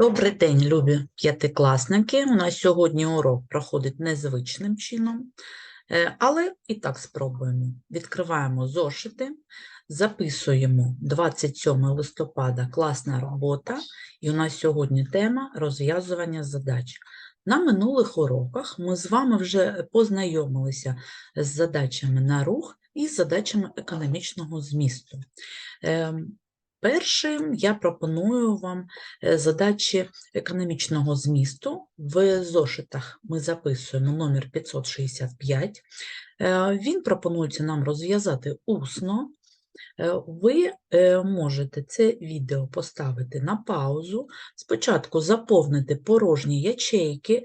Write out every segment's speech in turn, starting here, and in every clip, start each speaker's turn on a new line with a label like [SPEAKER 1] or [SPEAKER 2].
[SPEAKER 1] Добрий день, любі п'ятикласники. У нас сьогодні урок проходить незвичним чином, е, але і так спробуємо. Відкриваємо зошити, записуємо 27 листопада класна робота, і у нас сьогодні тема розв'язування задач. На минулих уроках ми з вами вже познайомилися з задачами на рух і з задачами економічного змісту. Першим я пропоную вам е, задачі економічного змісту. В зошитах ми записуємо номер 565. Е, Він пропонується нам розв'язати усно. Е, Ви можете це відео поставити на паузу, спочатку заповнити порожні ячейки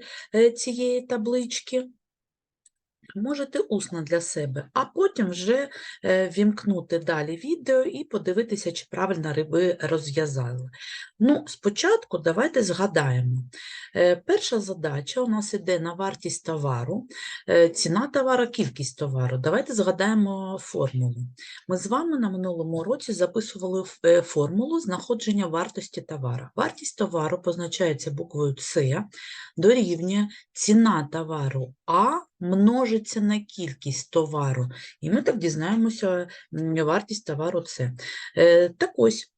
[SPEAKER 1] цієї таблички, можете усно для себе, а потім вже е, вімкнути далі відео і подивитися, чи правильно ви розв'язали. Ну, спочатку давайте згадаємо. Е, Перша задача у нас іде на вартість товару, е, ціна товару, кількість товару. Давайте згадаємо формулу. Ми з вами на минулому уроці записували формулу знаходження вартості товару. Вартість товару позначається буквою С, дорівнює ціна товару А множиться на кількість товару. І ми так дізнаємося вартість товару С. Е, Так ось,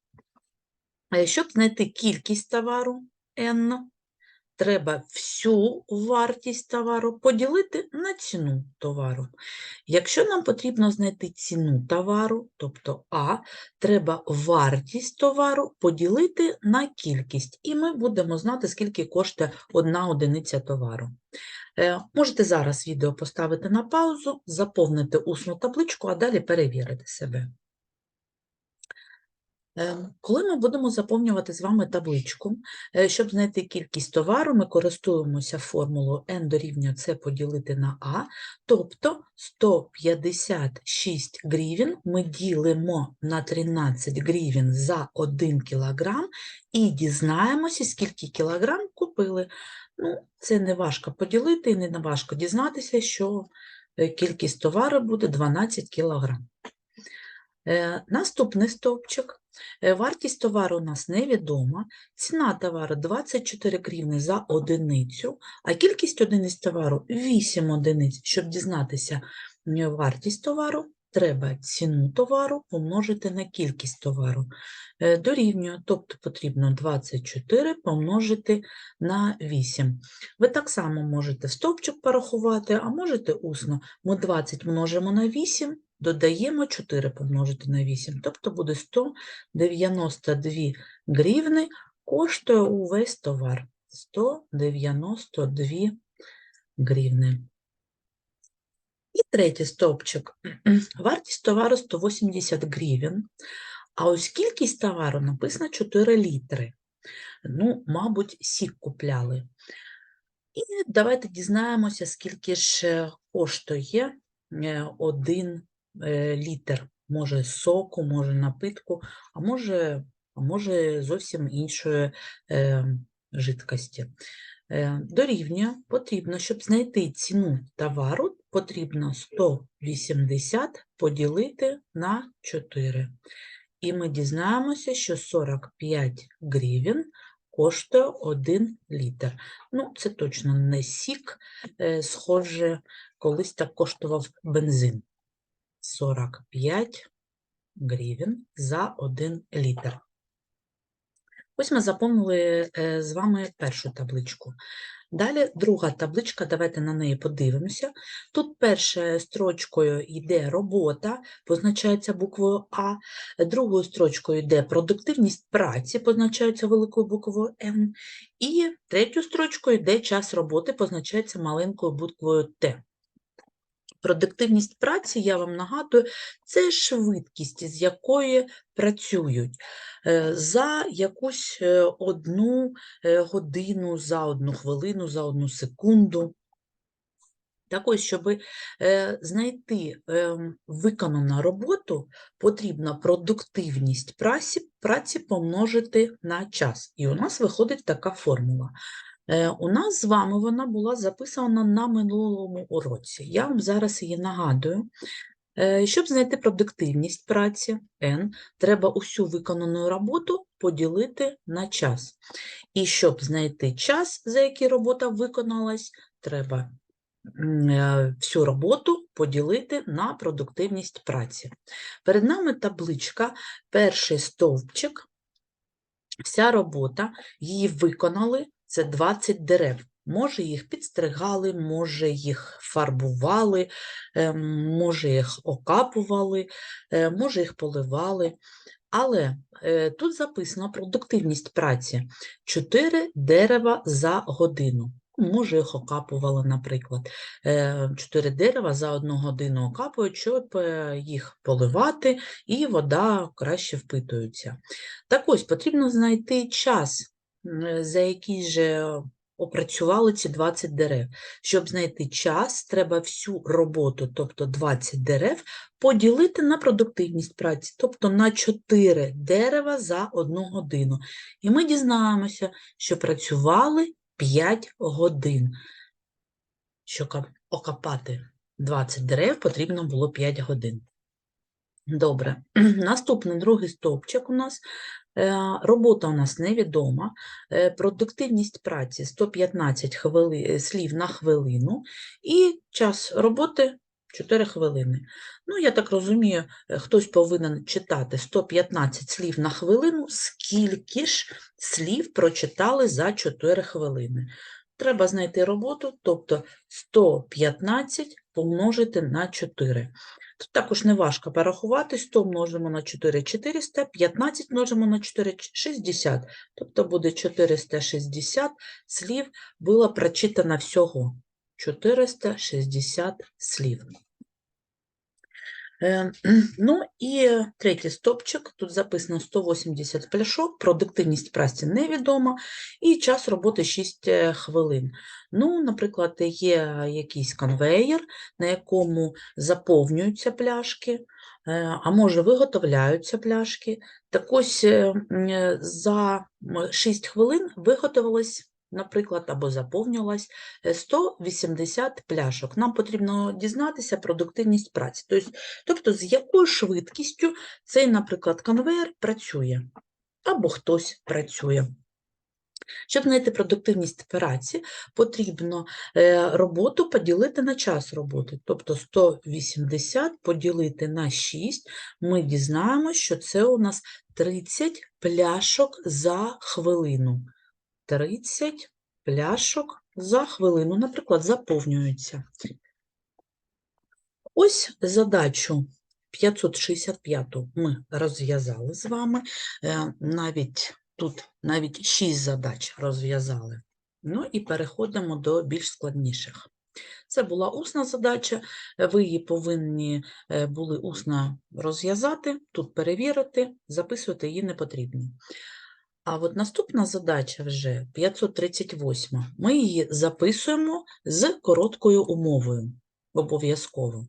[SPEAKER 1] е, щоб знайти кількість товару N, треба всю вартість товару поділити на ціну товару. Якщо нам потрібно знайти ціну товару, тобто А, треба вартість товару поділити на кількість, і ми будемо знати, скільки коштує одна одиниця товару. Е, Можете зараз відео поставити на паузу, заповнити усну табличку, а далі перевірити себе. Е, Коли ми будемо заповнювати з вами табличку, е, щоб знайти кількість товару, ми користуємося формулою n дорівнює c поділити на a, тобто 156 гривень ми ділимо на 13 гривень за 1 кілограм і дізнаємося, скільки кілограм купили. Ну, це не важко поділити і не важко дізнатися, що е, кількість товару буде 12 кілограм. Е, Наступний стовпчик. Е, Вартість товару у нас невідома, ціна товару 24 гривні за одиницю, а кількість одиниць товару 8 одиниць. Щоб дізнатися вартість товару, треба ціну товару помножити на кількість товару. Е, Дорівнює, тобто потрібно 24 помножити на 8. Ви так само можете стовпчик порахувати, а можете усно. Ми 20 множимо на 8, додаємо 4 помножити на 8, тобто буде 192 гривни коштує увесь товар. 192 гривни. І третій стовпчик. Вартість товару 180 гривень, а ось кількість товару написано 4 літри. Ну, мабуть, сік купляли. І давайте дізнаємося, скільки ж коштує е, один е, літр. Може соку, може напитку, а може, а може зовсім іншої е, жидкості. Е, Дорівнює потрібно, щоб знайти ціну товару, потрібно 180 поділити на 4. І ми дізнаємося, що 45 гривень коштує 1 літр. Ну, це точно не сік, е, схоже, колись так коштував бензин. 45 гривень за 1 літр. Ось ми заповнили е, з вами першу табличку. Далі друга табличка, давайте на неї подивимося. Тут першою строчкою йде робота, позначається буквою А, другою строчкою йде продуктивність праці, позначається великою буквою М, і третю строчкою йде час роботи, позначається маленькою буквою Т. Продуктивність праці, я вам нагадую, це швидкість, з якої працюють е, за якусь е, одну е, годину, за одну хвилину, за одну секунду. Так ось, щоб знайти ем, виконану роботу, потрібно продуктивність праці, праці помножити на час. І у нас виходить така формула. Е, У нас з вами вона була записана на минулому уроці. Я вам зараз її нагадую. Е, Щоб знайти продуктивність праці N, треба усю виконану роботу поділити на час. І щоб знайти час, за який робота виконалась, треба е, всю роботу поділити на продуктивність праці. Перед нами табличка, перший стовпчик, вся робота, її виконали, це 20 дерев. Може, їх підстригали, може, їх фарбували, е, може, їх окапували, е, може, їх поливали. Але е, тут записано продуктивність праці 4 дерева за годину. Може, їх окапували, наприклад. 4 дерева за одну годину окапують, щоб е, їх поливати, і вода краще впитується. Так ось потрібно знайти час, за який же опрацювали ці 20 дерев. Щоб знайти час, треба всю роботу, тобто 20 дерев, поділити на продуктивність праці, тобто на 4 дерева за одну годину. І ми дізнаємося, що працювали 5 годин. Щоб окопати 20 дерев, потрібно було 5 годин. Добре. Наступний другий стовпчик у нас. Е, Робота у нас невідома. е, Продуктивність праці 115 хвили... е, слів на хвилину і час роботи 4 хвилини. Ну, я так розумію, хтось повинен читати 115 слів на хвилину, скільки ж слів прочитали за 4 хвилини. Треба знайти роботу, тобто 115 помножити на 4. Тут також неважко порахувати, 100 множимо на 4 – 400, 15 множимо на 4 – 60. Тобто буде 460 слів було прочитано всього. 460 слів. Ну і третій стопчик, тут записано 180 пляшок, продуктивність праці невідома і час роботи 6 е, хвилин. Ну, наприклад, є якийсь конвеєр, на якому заповнюються пляшки, е, а може виготовляються пляшки. Так ось е, е, за 6 хвилин виготовилось наприклад, або заповнювалась е, 180 пляшок. Нам потрібно дізнатися продуктивність праці, тобто, тобто з якою швидкістю цей, наприклад, конвейер працює, або хтось працює. Щоб знайти продуктивність праці, потрібно е, роботу поділити на час роботи. Тобто 180 поділити на 6, ми дізнаємося, що це у нас 30 пляшок за хвилину. 30 пляшок за хвилину, наприклад, заповнюються. Ось задачу 565 ми розв'язали з вами. Е, Навіть тут навіть 6 задач розв'язали. Ну і переходимо до більш складніших. Це була усна задача, ви її повинні е, були усно розв'язати, тут перевірити, записувати її не потрібно. А от наступна задача вже 538. Ми її записуємо з короткою умовою обов'язково.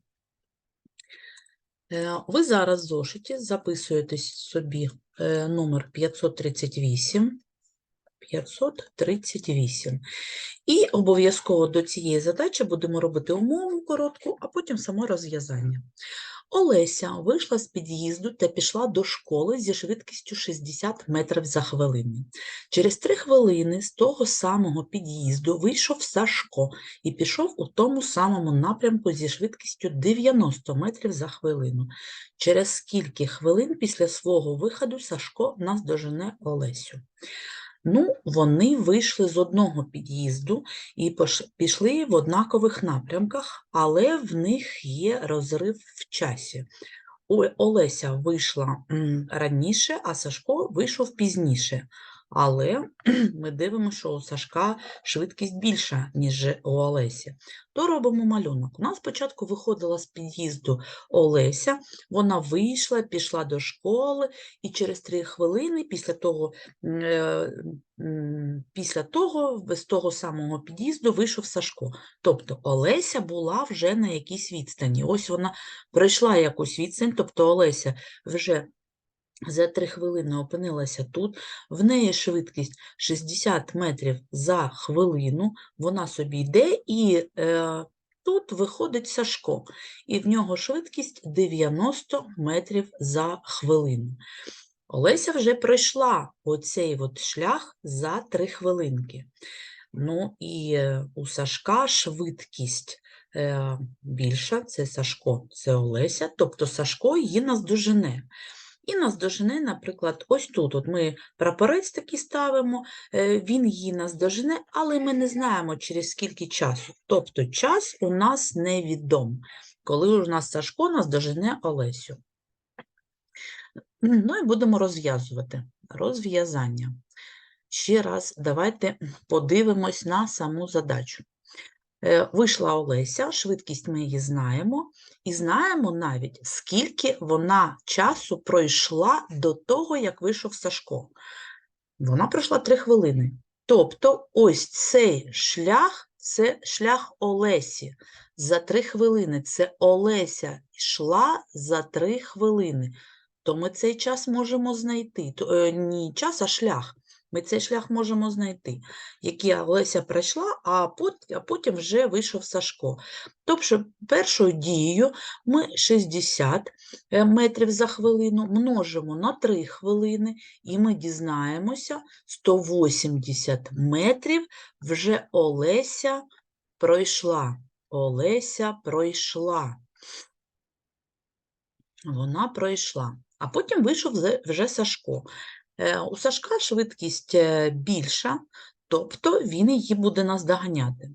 [SPEAKER 1] Е, Ви зараз в зошиті записуєте собі е, номер 538. 538. І обов'язково до цієї задачі будемо робити умову коротку, а потім само розв'язання. Олеся вийшла з під'їзду та пішла до школи зі швидкістю 60 метрів за хвилину. Через три хвилини з того самого під'їзду вийшов Сашко і пішов у тому самому напрямку зі швидкістю 90 метрів за хвилину. Через скільки хвилин після свого виходу Сашко наздожене Олесю. Ну, вони вийшли з одного під'їзду і пішли в однакових напрямках, але в них є розрив в часі. Олеся вийшла раніше, а Сашко вийшов пізніше. Але ми дивимося, що у Сашка швидкість більша, ніж у Олесі. То робимо малюнок. У нас спочатку виходила з під'їзду Олеся, вона вийшла, пішла до школи, і через три хвилини після того, е, після того з того самого під'їзду вийшов Сашко. Тобто Олеся була вже на якійсь відстані. Ось вона пройшла якусь відстань, тобто Олеся вже за три хвилини опинилася тут, в неї швидкість 60 метрів за хвилину, вона собі йде і е, тут виходить Сашко, і в нього швидкість 90 метрів за хвилину. Олеся вже пройшла оцей от шлях за 3 хвилинки. Ну і е, у Сашка швидкість е, більша, це Сашко, це Олеся, тобто Сашко її наздожене. І наздожене, наприклад, ось тут. От ми прапорець такий ставимо, е, він її наздожене, але ми не знаємо, через скільки часу. Тобто час у нас невідом, коли у нас Сашко наздожене Олесю. Ну і будемо розв'язувати. Розв'язання. Ще раз давайте подивимось на саму задачу. Е, Вийшла Олеся, швидкість ми її знаємо, і знаємо навіть, скільки вона часу пройшла до того, як вийшов Сашко. Вона пройшла 3 хвилини. Тобто, ось цей шлях це шлях Олесі за 3 хвилини. Це Олеся йшла за 3 хвилини. То ми цей час можемо знайти. То, е, не час, а шлях. Ми цей шлях можемо знайти, який Олеся пройшла, а потім вже вийшов Сашко. Тобто першою дією ми 60 е, метрів за хвилину множимо на 3 хвилини, і ми дізнаємося 180 метрів вже Олеся пройшла. Олеся пройшла. Вона пройшла. А потім вийшов вже Сашко. Е, У Сашка швидкість е, більша, тобто він її буде наздоганяти.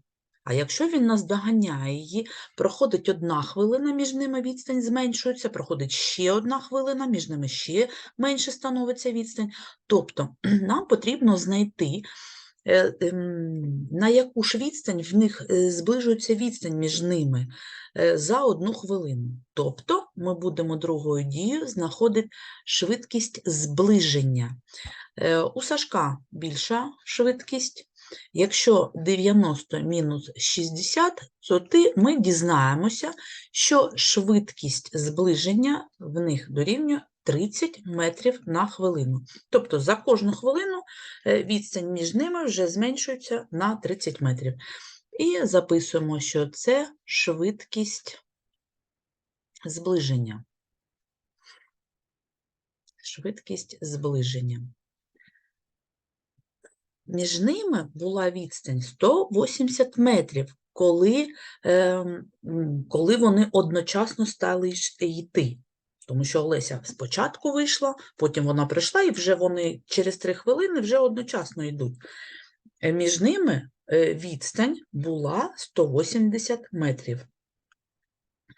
[SPEAKER 1] А якщо він наздоганяє її, проходить одна хвилина, між ними відстань зменшується, проходить ще одна хвилина, між ними ще менше становиться відстань. Тобто нам потрібно знайти, на яку ж відстань в них е, зближується відстань між ними е, за одну хвилину. Тобто ми будемо другою дією знаходити швидкість зближення. Е, У Сашка більша швидкість. Якщо 90 мінус 60, то ми дізнаємося, що швидкість зближення в них дорівнює 30 метрів на хвилину. Тобто за кожну хвилину е, відстань між ними вже зменшується на 30 метрів. І записуємо, що це швидкість зближення. Швидкість зближення. Між ними була відстань 180 метрів, коли, ем, коли вони одночасно стали йти. Тому що Олеся спочатку вийшла, потім вона прийшла, і вже вони через три хвилини вже одночасно йдуть. Е, Між ними е, відстань була 180 метрів.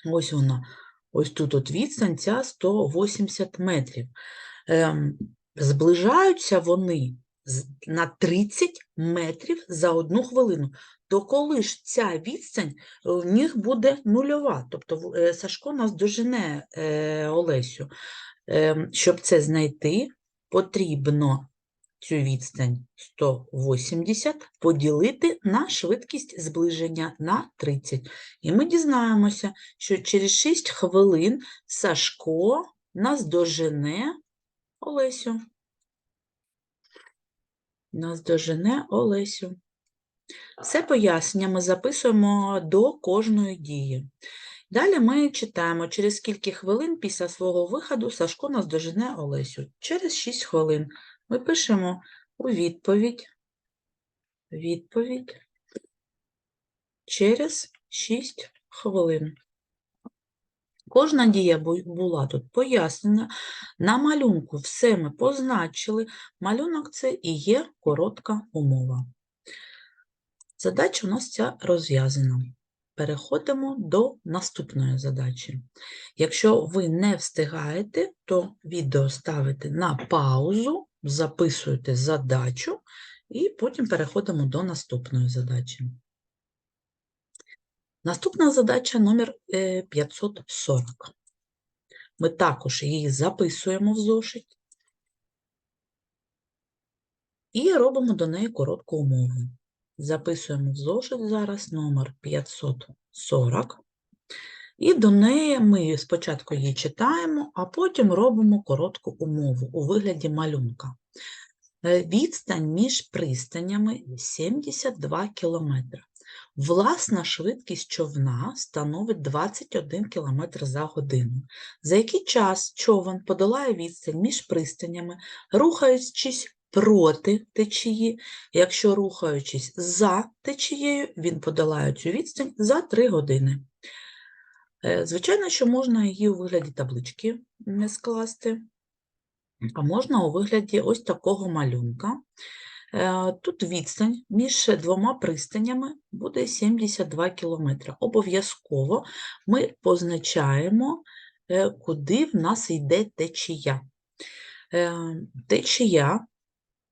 [SPEAKER 1] Ось вона. Ось тут от відстань ця 180 метрів. Ем, зближаються вони на 30 метрів за одну хвилину. То коли ж ця відстань е, в них буде нульова, тобто е, Сашко нас дожене е, Олесю. Ем, Щоб це знайти, потрібно цю відстань 180 поділити на швидкість зближення на 30. І ми дізнаємося, що через 6 хвилин Сашко нас дожене Олесю. Нас дожене Олесю. Все пояснення ми записуємо до кожної дії. Далі ми читаємо, через скільки хвилин після свого виходу Сашко нас дожене Олесю. Через 6 хвилин ми пишемо у відповідь, відповідь через 6 хвилин. Кожна дія була тут пояснена. На малюнку все ми позначили. Малюнок це і є коротка умова. Задача у нас ця розв'язана. Переходимо до наступної задачі. Якщо ви не встигаєте, то відео ставите на паузу, записуєте задачу і потім переходимо до наступної задачі. Наступна задача номер е, 540. Ми також її записуємо в зошит і робимо до неї коротку умову. Записуємо в зошит зараз номер 540. І до неї ми спочатку її читаємо, а потім робимо коротку умову у вигляді малюнка. Е, Відстань між пристанями 72 км. Власна швидкість човна становить 21 км за годину. За який час човен подолає відстань між пристанями, рухаючись проти течії. Якщо рухаючись за течією, він подолає цю відстань за 3 години. Е, Звичайно, що можна її у вигляді таблички не скласти, а можна у вигляді ось такого малюнка. Е, Тут відстань між двома пристанями буде 72 км. Обов'язково ми позначаємо, е, куди в нас йде течія. Е, Течія,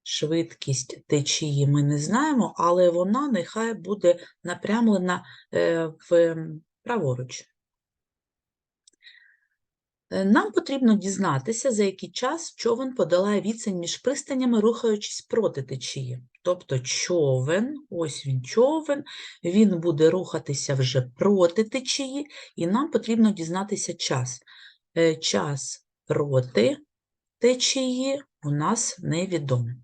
[SPEAKER 1] швидкість течії ми не знаємо, але вона нехай буде напрямлена в праворуч. Е, Нам потрібно дізнатися, за який час човен подолає відстань між пристанями, рухаючись проти течії. Тобто човен, ось він човен, він буде рухатися вже проти течії, і нам потрібно дізнатися час. Е, Час проти течії у нас невідомий.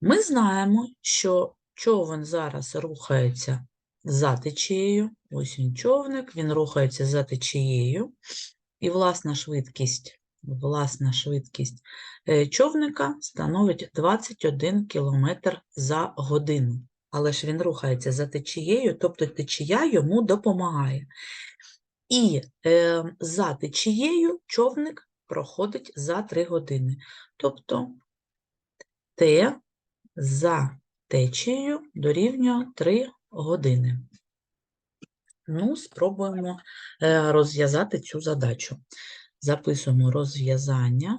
[SPEAKER 1] Ми знаємо, що човен зараз рухається за течією. Ось він човник, він рухається за течією. І власна швидкість, власна швидкість е, човника становить 21 км за годину. Але ж він рухається за течією, тобто течія йому допомагає. І е, за течією човник проходить за 3 години. Тобто Т за течією дорівнює 3 години. Ну, спробуємо е, розв'язати цю задачу. Записуємо розв'язання.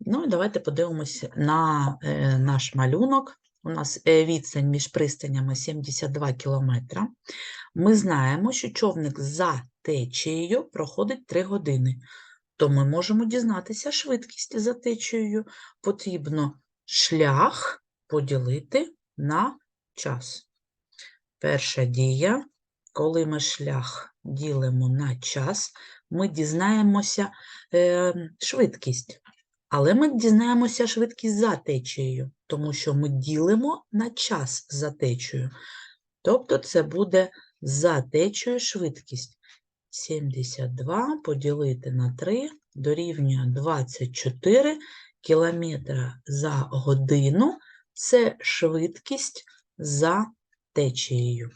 [SPEAKER 1] Ну, і давайте подивимося на е, наш малюнок. У нас е, відстань між пристанями 72 км. Ми знаємо, що човник за течією проходить 3 години. То ми можемо дізнатися швидкість за течією. Потрібно шлях поділити на час. Перша дія, коли ми шлях ділимо на час, ми дізнаємося е, швидкість. Але ми дізнаємося швидкість за течією, тому що ми ділимо на час за течією. Тобто це буде за течією швидкість. 72 поділити на 3 дорівнює 24 кілометра за годину. Це швидкість за течією.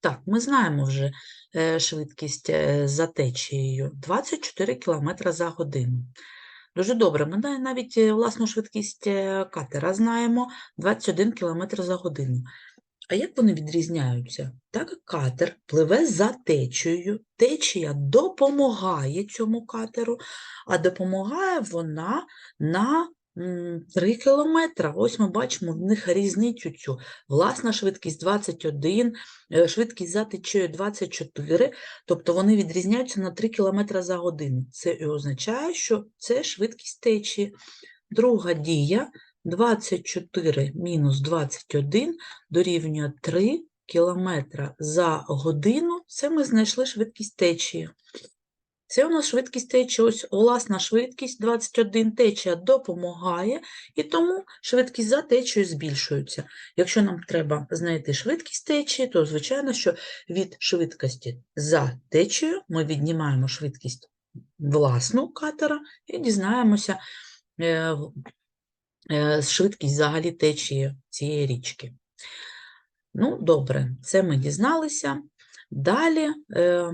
[SPEAKER 1] Так, ми знаємо вже е, швидкість за течією 24 км за годину. Дуже добре, ми навіть е, власну швидкість е, катера знаємо 21 км за годину. А як вони відрізняються? Так катер пливе за течією, течія допомагає цьому катеру, а допомагає вона на 3 кілометра. Ось ми бачимо в них різницю цю. Власна швидкість 21, е, швидкість за течією 24, тобто вони відрізняються на 3 км за годину. Це і означає, що це швидкість течії. Друга дія 24 мінус 21 дорівнює 3 км за годину. Це ми знайшли швидкість течії. Це у нас швидкість течії, ось власна швидкість 21 течія допомагає, і тому швидкість за течією збільшується. Якщо нам треба знайти швидкість течії, то звичайно, що від швидкості за течією ми віднімаємо швидкість власну катера і дізнаємося е, е, швидкість взагалі течії цієї річки. Ну, добре, це ми дізналися. Далі е,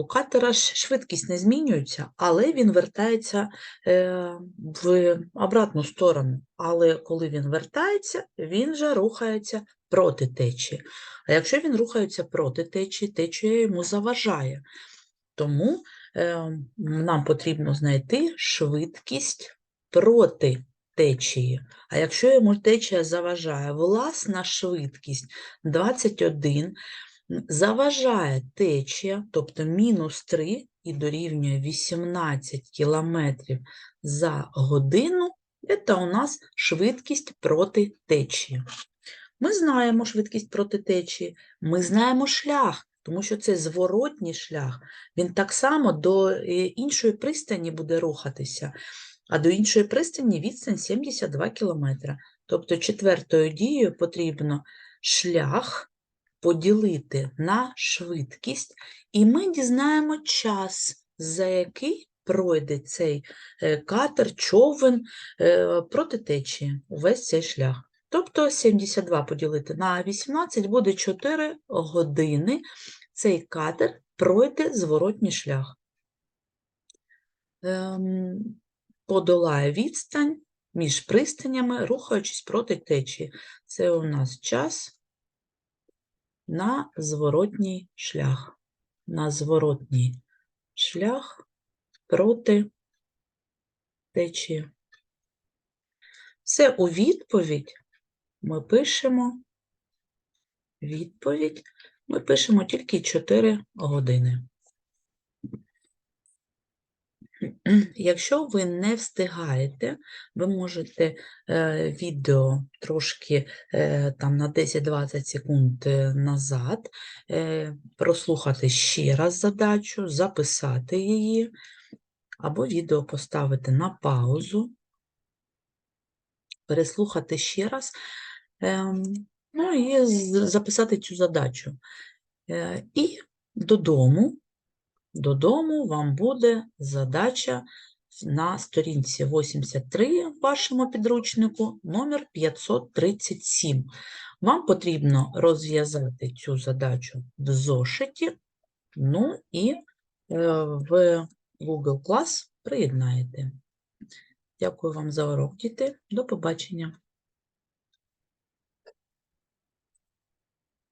[SPEAKER 1] у катера швидкість не змінюється, але він вертається е, в обратну сторону. Але коли він вертається, він же рухається проти течії. А якщо він рухається проти течії, течія йому заважає. Тому е, нам потрібно знайти швидкість проти течії. А якщо йому течія заважає, власна швидкість 21 м, заважає течія, тобто мінус 3 і дорівнює 18 кілометрів за годину, це у нас швидкість проти течії. Ми знаємо швидкість проти течії, ми знаємо шлях, тому що це зворотній шлях. Він так само до е, іншої пристані буде рухатися, а до іншої пристані відстань 72 кілометра. Тобто четвертою дією потрібно шлях поділити на швидкість, і ми дізнаємо час, за який пройде цей е, катер, човен е, проти течії увесь цей шлях. Тобто 72 поділити на 18 буде 4 години. Цей катер пройде зворотній шлях. Ем, подолає відстань між пристанями, рухаючись проти течії. Це у нас час на зворотній шлях. На зворотній шлях проти течії. Все у відповідь ми пишемо відповідь. Ми пишемо тільки 4 години. Якщо ви не встигаєте, ви можете е, відео трошки е, там на 10-20 секунд е, назад прослухати ще раз задачу, записати її, або відео поставити на паузу, переслухати ще раз, ем, ну і записати цю задачу. І додому Додому вам буде задача на сторінці 83 в вашому підручнику, номер 537. Вам потрібно розв'язати цю задачу в зошиті, ну і е, в Google Class приєднаєте. Дякую вам за урок, діти. До побачення.